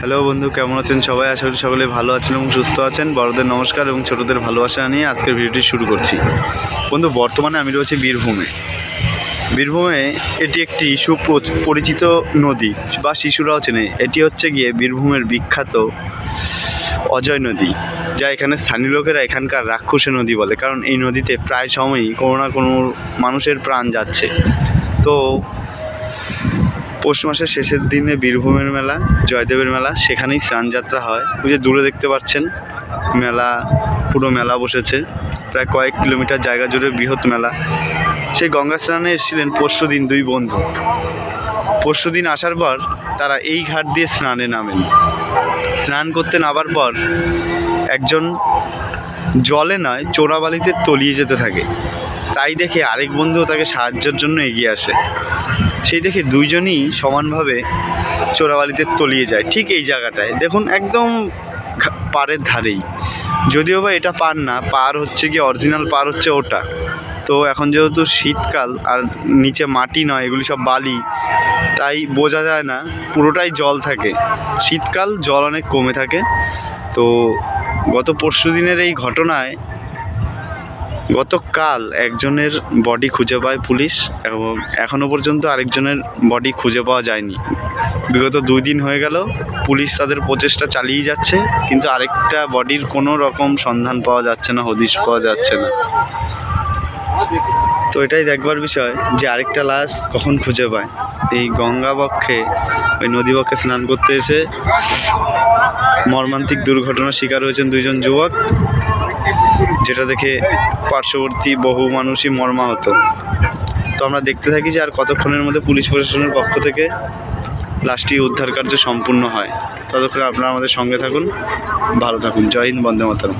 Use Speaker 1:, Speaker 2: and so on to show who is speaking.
Speaker 1: Hello বন্ধু, কেমন আছেন সবাই? আশা করি সকলে ভালো আছেন এবং সুস্থ আছেন। বড়দের নমস্কার এবং ছোটদের ভালোবাসা নিয়ে আজকের ভিডিওটি শুরু করছি। বন্ধু, বর্তমানে আমি রয়েছি বীরভূমে। বীরভূমে এটি একটি সুপরিচিত নদী বা শিশুরাও চেনে। এটি হচ্ছে গিয়ে বীরভূমের বিখ্যাত অজয় নদী, যা এখানে স্থানীয় লোকেরা এখানকার রাক্ষসী নদী বলে। কারণ এই নদীতে প্রায় সময়ই কোনো না কোনো মানুষের প্রাণ যাচ্ছে। তো পৌষ মাসের শেষের দিনে বীরভূমের মেলা, জয়দেবের মেলা, সেখানেই স্নানযাত্রা হয়। ওই যে দূরে দেখতে পাচ্ছেন, মেলা, পুরো মেলা বসেছে। প্রায় কয়েক কিলোমিটার জায়গা জুড়ে বৃহৎ মেলা। সেই গঙ্গা স্নানে এসেছিলেন পরশু দিন দুই বন্ধু। পরশু দিন আসার পর তারা এই ঘাট দিয়ে স্নানে নামেন। স্নান করতে নামার পর একজন জলে নয়, চোরাবালিতে তলিয়ে যেতে থাকে। তাই দেখে আরেক বন্ধু তাকে সাহায্যের জন্য এগিয়ে আসে। সেই দেখে দুইজনই সমানভাবে চোরাবালিতে তলিয়ে যায়, ঠিক এই জায়গাটায়। দেখুন, একদম পাড়ের ধারেই। যদিও বা এটা পার না পার হচ্ছে কি অরিজিনাল পার হচ্ছে ওটা। তো এখন যেহেতু শীতকাল আর নিচে মাটি নয়, এগুলি সব বালি, তাই বোঝা যায় না, পুরোটাই জল থাকে। শীতকাল জল অনেক কমে থাকে। তো গত পরশু দিনের এই ঘটনায় গতকাল একজনের বডি খুঁজে পায় পুলিশ এবং এখনও পর্যন্ত আরেকজনের বডি খুঁজে পাওয়া যায়নি। বিগত দুই দিন হয়ে গেল, পুলিশ তাদের প্রচেষ্টা চালিয়ে যাচ্ছে, কিন্তু আরেকটা বডির কোনো রকম সন্ধান পাওয়া যাচ্ছে না, হদিশ পাওয়া যাচ্ছে না। তো এটাই দেখবার বিষয় যে আরেকটা লাশ কখন খুঁজে পায়। এই গঙ্গা বক্ষে, ওই নদী বক্ষে স্নান করতে এসে মর্মান্তিক দুর্ঘটনার শিকার হয়েছেন দুইজন যুবক, যেটা দেখে পার্শ্ববর্তী বহু মানুষই মর্মাহত। তো আমরা দেখতে থাকি যে আর কতক্ষণের মধ্যে পুলিশ প্রশাসনের পক্ষ থেকে লাশটি উদ্ধার কার্য সম্পূর্ণ হয়। ততক্ষণে আপনারা আমাদের সঙ্গে থাকুন। ভালো থাকুন। জয় হিন্দ, বন্দে মাতরম।